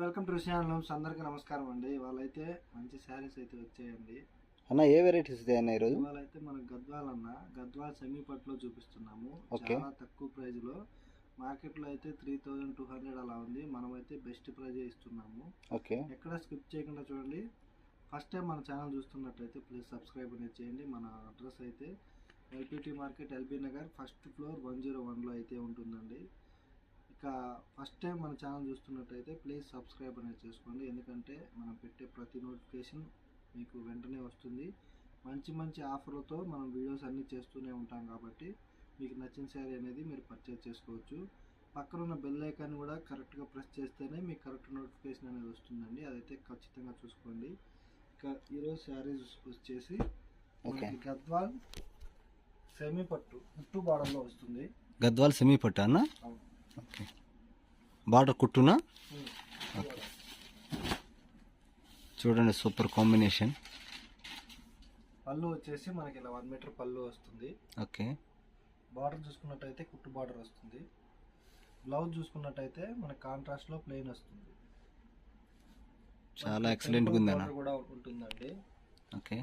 Welcome to channel అందరికీ నమస్కారం అండి. వాళ్ళైతే మంచి శారీస్ అయితే వచ్చాయండి. అన్న ఏ వెరైటీస్ అన్న ఈరోజు? అయితే మనకు గద్వాల్ అన్న. గద్వాల్ సెమీ పట్టులో చూపిస్తున్నాము. చాలా తక్కువ ప్రైజ్లో. మార్కెట్లో అయితే త్రీ థౌజండ్ టూ హండ్రెడ్ అలా ఉంది. మనం అయితే బెస్ట్ ప్రైజ్ ఇస్తున్నాము. ఓకే. ఎక్కడ స్కిప్ చేయకుండా చూడండి. ఫస్ట్ టైం మన ఛానల్ చూస్తున్నట్లయితే ప్లీజ్ సబ్స్క్రైబ్ అనేది చేయండి. మన అడ్రస్ అయితే LPT market LB Nagar. First floor one zero వన్లో అయితే ఉంటుందండి. ఫస్ట్ టైం మన ఛానల్ చూస్తున్నట్టయితే ప్లీజ్ సబ్స్క్రైబ్ అనేది చేసుకోండి. ఎందుకంటే మనం పెట్టే ప్రతి నోటిఫికేషన్ మీకు వెంటనే వస్తుంది. మంచి మంచి ఆఫర్లతో మనం వీడియోస్ అన్నీ చేస్తూనే ఉంటాం కాబట్టి మీకు నచ్చిన శారీ అనేది మీరు పర్చేజ్ చేసుకోవచ్చు. పక్కన ఉన్న బెల్ ఐకాన్ కూడా కరెక్ట్గా ప్రెస్ చేస్తేనే మీకు కరెక్ట్ నోటిఫికేషన్ అనేది వస్తుందండి. అదైతే ఖచ్చితంగా చూసుకోండి. ఇక ఈరోజు శారీస్ వచ్చేసి. మనకి గద్వాల్ సెమీ పట్టు పుట్టు బార్డర్లో వస్తుంది. గద్వాల్ సెమీ పట్టు అన్న? బార్డర్ కుట్టునా? చూడండి సూపర్ కాంబినేషన్. పళ్ళు వచ్చేసి మనకి ఇలా వన్ మీటర్ పళ్ళు వస్తుంది. ఓకే. బార్డర్ చూసుకున్నట్టయితే కుట్టు బార్డర్ వస్తుంది. బ్లౌజ్ చూసుకున్నట్టయితే మన కాంట్రాస్ట్లో ప్లెయిన్ వస్తుంది. చాలా మనకి excellent గా temple ఉంది అన్న. border కూడా ఉంటుందండి. ఓకే.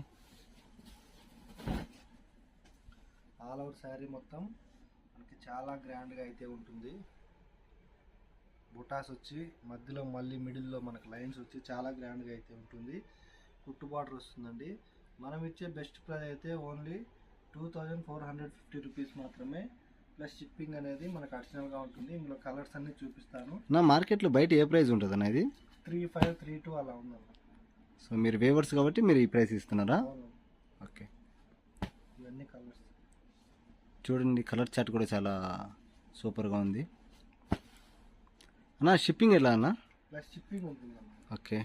ఆల్ ఓవర్ శారీ మొత్తం మనకి చాలా గ్రాండ్గా అయితే ఉంటుంది. బుటాస్ వచ్చి మధ్యలో మళ్ళీ మిడిల్లో మనకి లైన్స్ వచ్చి చాలా గ్రాండ్గా అయితే ఉంటుంది. కుట్టు బార్డర్ వస్తుందండి. మనం ఇచ్చే బెస్ట్ ప్రైస్ అయితే only two thousand four hundred fifty rupees మాత్రమే. ప్లస్ షిప్పింగ్ అనేది మనకు అడిషనల్గా ఉంటుంది. ఇందులో కలర్స్ అన్ని చూపిస్తాను. నా మార్కెట్లో బయట ఏ ప్రైస్ ఉంటుంది అన్న ఇది? త్రీ ఫైవ్ త్రీ టూ అలా ఉందన్న. సో మీరు వేవర్స్ కాబట్టి మీరు ఈ ప్రైస్ ఇస్తున్నారా? ఓకే. ఇవన్నీ కలర్స్. చూడండి కలర్ చార్ట్ కూడా చాలా సూపర్గా ఉంది. అన్న షిప్పింగ్ ఎలా అన్న? ప్లస్ షిప్పింగ్ ఉంటుందన్న ఓకే.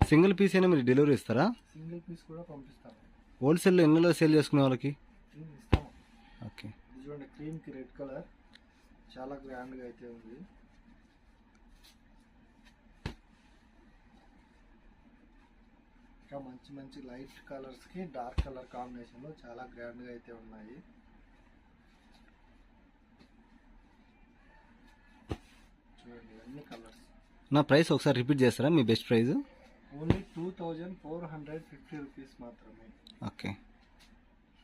సింగిల్ పీస్ అయినా మీరు డెలివరీ ఇస్తారా? సింగిల్ పీస్ కూడా పంపిస్తాను హోల్సేల్లో ఎన్నెలో సేల్ చేసుకునే వాళ్ళకి? ఓకే. చూడండి క్రీమ్కి రెడ్ కలర్ చాలా గ్రాండ్గా అయితే ఉంది. ఇంకా మంచి మంచి లైట్ కలర్స్కి డార్క్ కలర్ కాంబినేషన్లో చాలా గ్రాండ్గా అయితే ఉన్నాయి. చూడండి ఇవన్నీ కలర్స్ నా ప్రైస్ ఒకసారి రిపీట్ చేస్తారా? మీ best price? Only two thousand four hundred fifty rupees మాత్రమే. ఓకే.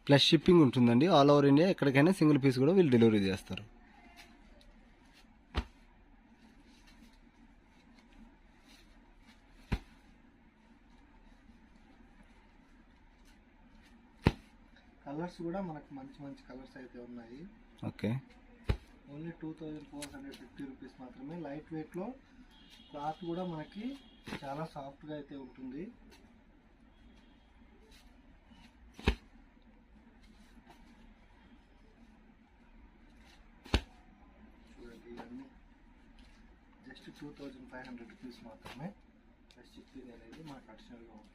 ప్లస్ షిప్పింగ్ ఉంటుందండి. ఆల్ ఓవర్ ఇండియా ఎక్కడికైనా సింగిల్ పీస్ కూడా వీళ్ళు డెలివరీ చేస్తారు. కలర్స్ కూడా మనకు మంచి మంచి కలర్స్ అయితే ఉన్నాయి. Okay. Only two thousand four hundred fifty rupees మాత్రమే. లైట్ వెయిట్లో క్లాత్ కూడా మనకి చాలా సాఫ్ట్గా అయితే ఉంటుంది. చూడండి ఇవన్నీ. Just two thousand five hundred rupees మాత్రమే. ప్లస్ షిప్పింగ్ అనేది మనకు అడిషనల్గా ఉంటుంది.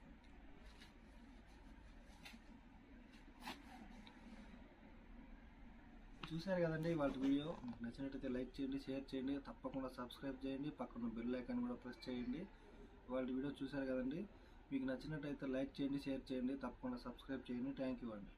చూశారు కదండి వాళ్ళ వీడియో. మీకు నచ్చినట్టయితే లైక్ చేయండి షేర్ చేయండి తప్పకుండా సబ్స్క్రైబ్ చేయండి. పక్కన బెల్ ఐకాన్ కూడా ప్రెస్ చేయండి. వాళ్ళ వీడియో చూశారు కదండి. మీకు నచ్చినట్టయితే లైక్ చేయండి షేర్ చేయండి తప్పకుండా సబ్స్క్రైబ్ చేయండి. థ్యాంక్ యూ అండి.